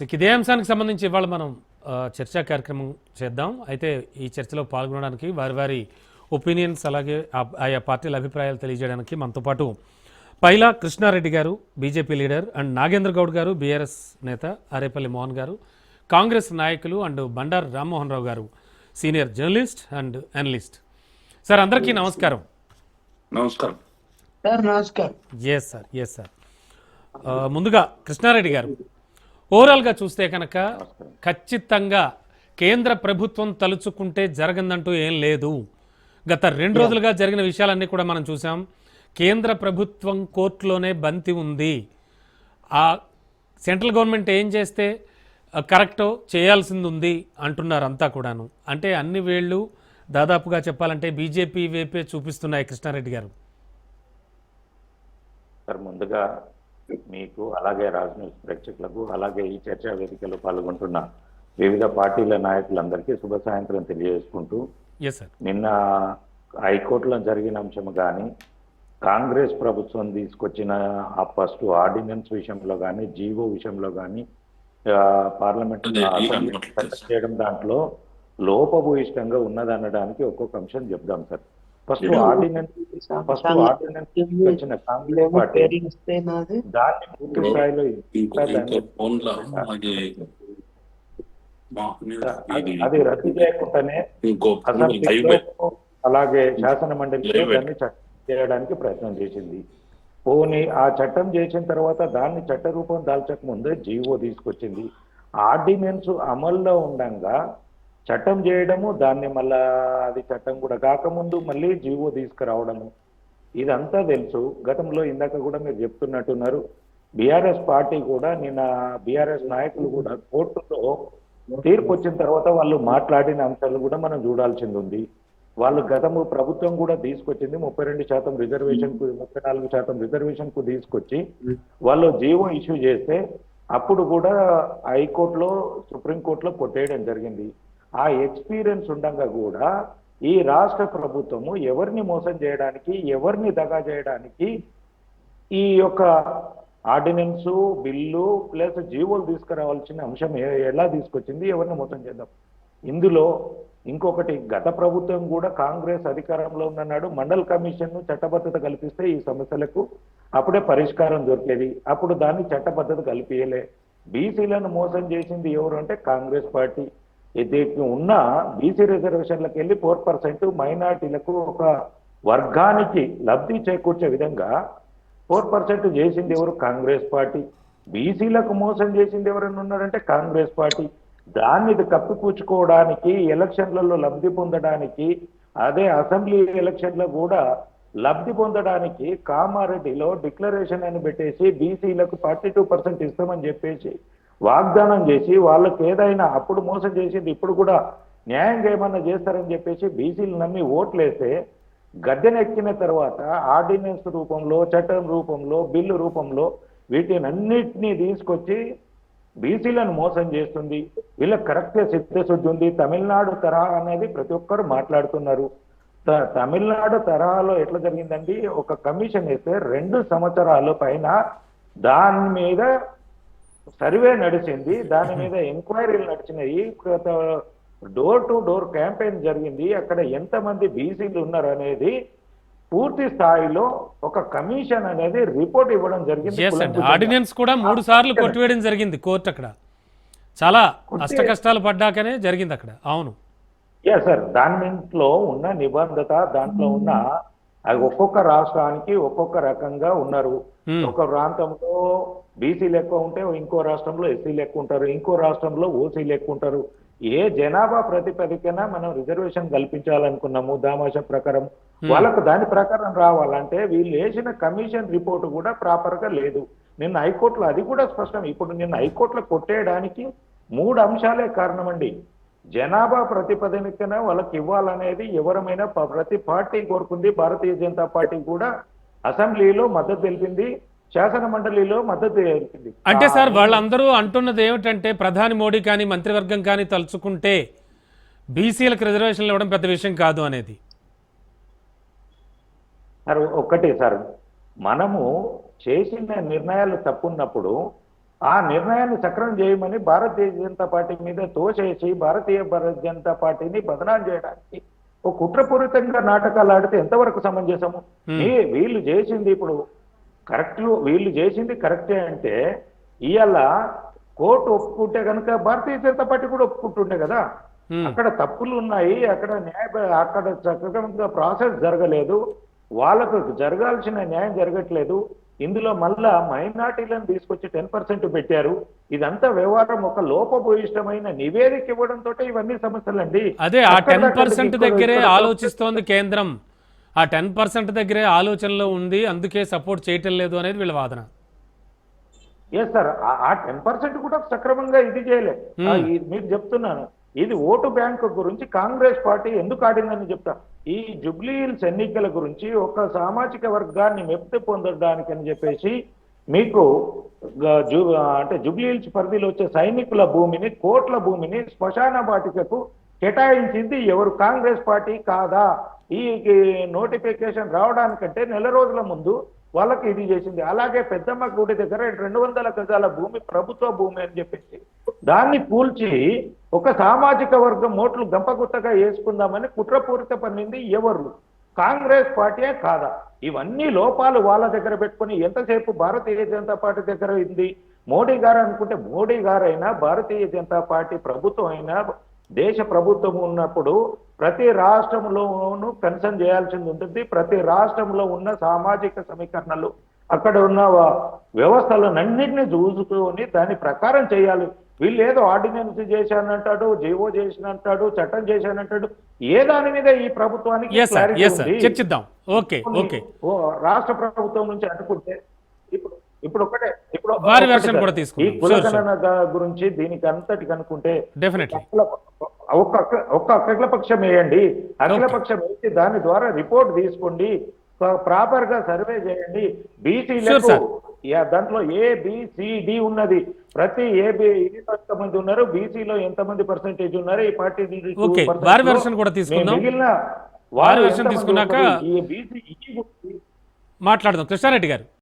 ఇక ఇదే అంశానికి సంబంధించి ఇవాళ మనం చర్చా కార్యక్రమం చేద్దాం. అయితే ఈ చర్చలో పాల్గొనడానికి వారి వారి ఒపీనియన్స్ అలాగే ఆ- ఆయా పార్టీల అభిప్రాయాలు తెలియజేయడానికి మనతో పాటు పైలా కృష్ణారెడ్డి గారు BJP leader and Nagendra Goud గారు బీఆర్ఎస్ నేత అరేపల్లి మోహన్ గారు కాంగ్రెస్ నాయకులు అండ్ బండారు రామ్మోహన్ రావు గారు senior journalist and analyst. Sir అందరికీ నమస్కారం. నమస్కారం. సార్ నమస్కారం. ఎస్ సార్ ఎస్ సార్ ముందుగా కృష్ణారెడ్డి గారు ఓవరాల్గా చూస్తే కనుక ఖచ్చితంగా కేంద్ర ప్రభుత్వం తలుచుకుంటే జరగందంటూ ఏం లేదు. గత రెండు రోజులుగా జరిగిన విషయాలన్నీ కూడా మనం చూసాం. కేంద్ర ప్రభుత్వం కోర్టులోనే బంతి ఉంది. ఆ సెంట్రల్ గవర్నమెంట్ ఏం చేస్తే కరెక్టో చేయాల్సింది ఉంది అంటున్నారు అంతా కూడాను. అంటే అన్ని వేళ్ళు దాదాపుగా చెప్పాలంటే బీజేపీ వైపే చూపిస్తున్నాయి కృష్ణారెడ్డి గారు. ముందుగా మీకు అలాగే రాజ్ న్యూస్ ప్రేక్షకులకు అలాగే ఈ చర్చా వేదికలో పాల్గొంటున్న వివిధ పార్టీల నాయకులందరికీ శుభ సాయంత్రం తెలియజేసుకుంటూ నిన్న హైకోర్టులో జరిగిన అంశం కానీ కాంగ్రెస్ ప్రభుత్వం తీసుకొచ్చిన ఆ ఫస్ట్ ఆర్డినెన్స్ విషయంలో కానీ జీవో విషయంలో కానీ పార్లమెంట్ చేయడం దాంట్లో లోపభూయిష్టంగా ఉన్నదనడానికి ఒక్కొక్క అంశం చెప్దాం sir first ordinance first ordinance వచ్చిన కాంగ్రెస్ పార్టీ పేరు ఇస్తే నాది. దాన్ని పూర్తి స్థాయిలో ఇంకో ఇంకో ఫోన్లో అలాగే మా- అది- రద్దు చేయకుండానే అలాగే శాసన మండలిలో దాన్ని చట్టం చేయడానికి ప్రయత్నం చేసింది. పోనీ ఆ చట్టం చేసిన తర్వాత దాన్ని చట్ట రూపం దాల్చక ముందే జీవో తీసుకొచ్చింది. ఆర్డినెన్స్ అమల్లో ఉండంగా చట్టం చేయడము దాన్ని మళ్ళా అది చట్టం కూడా కాకముందు మళ్ళీ జీవో తీసుకురావడము. ఇదంతా తెలుసు. గతంలో ఇందాక కూడా మీరు చెప్తున్నట్టున్నారు. బీఆర్ఎస్ పార్టీ కూడా నిన్న బీఆర్ఎస్ నాయకులు కూడా కోర్టులో తీర్పు వచ్చిన తర్వాత వాళ్ళు మాట్లాడిన అంశాలు కూడా మనం చూడాల్సింది ఉంది. వాళ్ళు గతము ప్రభుత్వం కూడా తీసుకొచ్చింది ముప్పై రెండు శాతం రిజర్వేషన్కు ముప్పై నాలుగు శాతం రిజర్వేషన్కు తీసుకొచ్చి వాళ్ళు జీవో ఇష్యూ చేస్తే అప్పుడు కూడా హైకోర్టులో సుప్రీంకోర్టులో కొట్టేయడం జరిగింది. ఆ ఎక్స్పీరియన్స్ ఉండగా కూడా ఈ రాష్ట్ర ప్రభుత్వము ఎవరిని మోసం చేయడానికి ఎవరిని దగా చేయడానికి ఈ యొక్క ఆర్డినెన్స్ బిల్లు ప్లస్ జీవోలు తీసుకురావాల్సిన అంశం ఏ- ఎలా తీసుకొచ్చింది ఎవరిని మోసం చేద్దాం? ఇందులో ఇంకొకటి గత ప్రభుత్వం కూడా కాంగ్రెస్ అధికారంలో ఉన్ననాడు మండల్ కమిషన్ను చట్టబద్ధత కల్పిస్తే ఈ సమస్యలకు అప్పుడే పరిష్కారం దొరికేది. అప్పుడు దాన్ని చట్టబద్ధత కల్పియలే. బీసీలను మోసం చేసింది ఎవరు అంటే కాంగ్రెస్ పార్టీ. ఉన్న బీసీ రిజర్వేషన్లకు వెళ్ళి ఫోర్ పర్సెంట్ మైనార్టీలకు ఒక వర్గానికి లబ్ధి చేకూర్చే విధంగా ఫోర్ పర్సెంట్ చేసింది ఎవరు? కాంగ్రెస్ పార్టీ. బీసీలకు మోసం చేసింది ఎవరైనా ఉన్నారంటే కాంగ్రెస్ పార్టీ. దాన్ని ఇది కప్పిపుచ్చుకోవడానికి ఎలక్షన్లలో లబ్ధి పొందడానికి అదే అసెంబ్లీ ఎలక్షన్లో కూడా లబ్ధి పొందడానికి కామారెడ్డిలో డిక్లరేషన్ అని పెట్టేసి బీసీలకు ఫార్టీ టూ పర్సెంట్ ఇస్తామని చెప్పేసి వాగ్దానం చేసి వాళ్ళకి ఏదైనా అప్పుడు మోసం చేసింది ఇప్పుడు కూడా న్యాయంగా ఏమన్నా చేస్తారని చెప్పేసి బీసీలు నమ్మి ఓట్లేస్తే గద్దెనెక్కిన తర్వాత ఆర్డినెన్స్ రూపంలో చట్టం రూపంలో బిల్లు రూపంలో వీటిని అన్నిటినీ తీసుకొచ్చి బీసీలను మోసం చేస్తుంది. వీళ్ళకి కరెక్ట్గా చిత్తశుద్ధి ఉంది. తమిళనాడు తరహా అనేది ప్రతి ఒక్కరు మాట్లాడుతున్నారు. త- తమిళనాడు తరహాలో ఎట్లా జరిగిందండి? ఒక కమిషన్ వేస్తే రెండు సంవత్సరాలు పైన దాని మీద సర్వే నడిచింది దాని మీద ఎంక్వైరీలు నడిచినాయి. డోర్ టు డోర్ క్యాంపెయిన్ జరిగింది. అక్కడ ఎంతమంది బీసీలు ఉన్నారు అనేది పూర్తి స్థాయిలో ఒక కమిషన్ అనేది రిపోర్ట్ ఇవ్వడం జరిగింది. ఎస్. ఆర్డినెన్స్ కూడా మూడు సార్లు కొట్టివేయడం జరిగింది కోర్టు అక్కడ. చాలా అష్ట కష్టాలు పడ్డాకనే జరిగింది అక్కడ. అవును. యా సార్ దాంట్లో ఉన్న నిబంధత దాంట్లో ఉన్న అది ఒక్కొక్క రాష్ట్రానికి ఒక్కొక్క రకంగా ఉన్నారు. Hmm. ఒక ప్రాంతంలో బీసీలు ఎక్కువ ఉంటే ఇంకో రాష్ట్రంలో ఎస్సీలు ఎక్కువ ఉంటారు ఇంకో రాష్ట్రంలో ఓసీలు ఎక్కువ ఉంటారు. ఏ జనాభా ప్రతిపదికన మనం రిజర్వేషన్ కల్పించాలనుకున్నాము దామాష ప్రకారం. వాళ్ళకు దాని ప్రకారం రావాలంటే వీళ్ళు వేసిన కమిషన్ రిపోర్ట్ కూడా ప్రాపర్గా లేదు. నిన్న హైకోర్టులో అది కూడా స్పష్టం. ఇప్పుడు నిన్న హైకోర్టులో కొట్టేయడానికి మూడు అంశాలే కారణమండి. జనాభా ప్రతిపాదనకన వాళ్ళకి ఇవ్వాలనేది ఎవరమైనా ప్రతి పార్టీ కోరుకుంది. భారతీయ జనతా పార్టీ కూడా అసెంబ్లీలో మద్దతు తెలిపింది. శాసన మండలిలో మద్దతు అంటే సార్ వాళ్ళందరూ అంటున్నది ఏమిటంటే ప్రధాని మోడీ కానీ మంత్రివర్గం కానీ తలుచుకుంటే బీసీలకు రిజర్వేషన్లు ఇవ్వడం పెద్ద విషయం కాదు అనేది. సార్ ఒక్కటే సార్ మనము చేసిన నిర్ణయాలు తప్పున్నప్పుడు ఆ నిర్ణయాన్ని సక్రమం చేయమని భారతీయ జనతా పార్టీ మీద తోసేసి భారతీయ భారత జనతా పార్టీని బదనాం చేయడానికి ఒక కుట్రపూరితంగా నాటకాలు ఆడితే ఎంతవరకు సమంజసము? వీళ్ళు చేసింది ఇప్పుడు కరెక్ట్ వీళ్ళు చేసింది కరెక్టే అంటే ఇవాళ కోర్టు ఒప్పుకుంటే కనుక భారతీయ జనతా పార్టీ కూడా ఒప్పుకుంటుండే కదా. అక్కడ తప్పులు ఉన్నాయి అక్కడ న్యాయ అక్కడ చక్కగా ప్రాసెస్ జరగలేదు వాళ్ళకు జరగాల్సిన న్యాయం జరగట్లేదు ఇందులో మళ్ళా మైనార్టీలను తీసుకొచ్చి టెన్ పర్సెంట్ పెట్టారు. ఇదంతా వ్యవహారం ఒక లోపభూయిష్టమైన నివేదిక ఇవ్వడంతో ఇవన్నీ సమస్యలండి. అదే ఆ టెన్ పర్సెంట్ దగ్గరే ఆలోచిస్తోంది కేంద్రం. ఆ టెన్ పర్సెంట్ దగ్గరే ఆలోచనలో ఉంది అందుకే సపోర్ట్ చేయటం లేదు అనేది వీళ్ళ వాదన. ఎస్ సార్ ఆ టెన్ పర్సెంట్ కూడా సక్రమంగా ఇది చేయలే. ఆ, ఈ- మీకు చెప్తున్నాను ఇది ఓటు బ్యాంకు గురించి కాంగ్రెస్ పార్టీ ఎందుకు ఆడిందని చెప్తా. ఈ జుబ్లీహిల్స్ ఎన్నికల గురించి ఒక సామాజిక వర్గాన్ని మెప్తి పొందడానికి అని చెప్పేసి మీకు అంటే జుబ్లీహిల్స్ పరిధిలో వచ్చే సైనికుల భూమిని కోట్ల భూమిని శ్మశాన వాటికకు కేటాయించింది ఎవరు? కాంగ్రెస్ పార్టీ కాదా? ఈ నోటిఫికేషన్ రావడానికంటే నెల రోజుల ముందు వాళ్ళకి ఇది చేసింది. అలాగే పెద్దమ్మ గుడి దగ్గర రెండు వందల గజాల భూమి ప్రభుత్వ భూమి అని చెప్పేసి. దాన్ని కూల్చి ఒక సామాజిక వర్గం ఓట్లు గంపగుత్తగా వేసుకుందామని కుట్రపూరిత పన్నింది ఎవరు? కాంగ్రెస్ పార్టీయే కాదా? ఇవన్నీ లోపాలు వాళ్ళ దగ్గర పెట్టుకొని ఎంతసేపు భారతీయ జనతా పార్టీ దగ్గర ఉంది? మోడీ గారు అనుకుంటే మోడీ గారైనా భారతీయ జనతా పార్టీ ప్రభుత్వం అయినా దేశ ప్రభుత్వం ఉన్నప్పుడు ప్రతి రాష్ట్రంలోనూ కన్సర్న్ చేయాల్సింది ఉంటుంది. ప్రతి రాష్ట్రంలో ఉన్న సామాజిక సమీకరణలు అక్కడ ఉన్న వ- వ్యవస్థలనన్నింటినీ చూసుకొని దాని ప్రకారం చేయాలి. వీళ్ళు ఏదో ఆర్డినెన్స్ చేశానంటాడు జీవో చేసినంటాడు చట్టం చేశానంటాడు ఏ దాని మీద ఈ ప్రభుత్వానికి? చర్చిద్దాం ఓకే రాష్ట్ర ప్రభుత్వం నుంచి అనుకుంటే ఇప్పుడు ఇప్పుడు ఒకటే ఇప్పుడు ఈ. కులగణన గురించి దీనికి అంతటికి అనుకుంటే డెఫినెట్లీ ఒక్క ఒక్క అఖిల పక్షం వేయండి. అఖిల పక్షం వేసి దాని ద్వారా రిపోర్ట్ తీసుకోండి. ప్రాపర్గా సర్వే చేయండి. బీసీలకు. దాంట్లో ఏ బిసిడి ఉన్నది. ప్రతి ఏ ఎంతమంది ఉన్నారు బీసీలో ఎంతమంది పర్సెంటేజ్ ఉన్నారు ఈ పార్టీ వారి కూడా తీసుకుందాం. మిగిలిన వారి తీసుకున్నాక ఉన్నారు? ఈ BC ఈ మాట్లాడదాం. కృష్ణారెడ్డి గారు.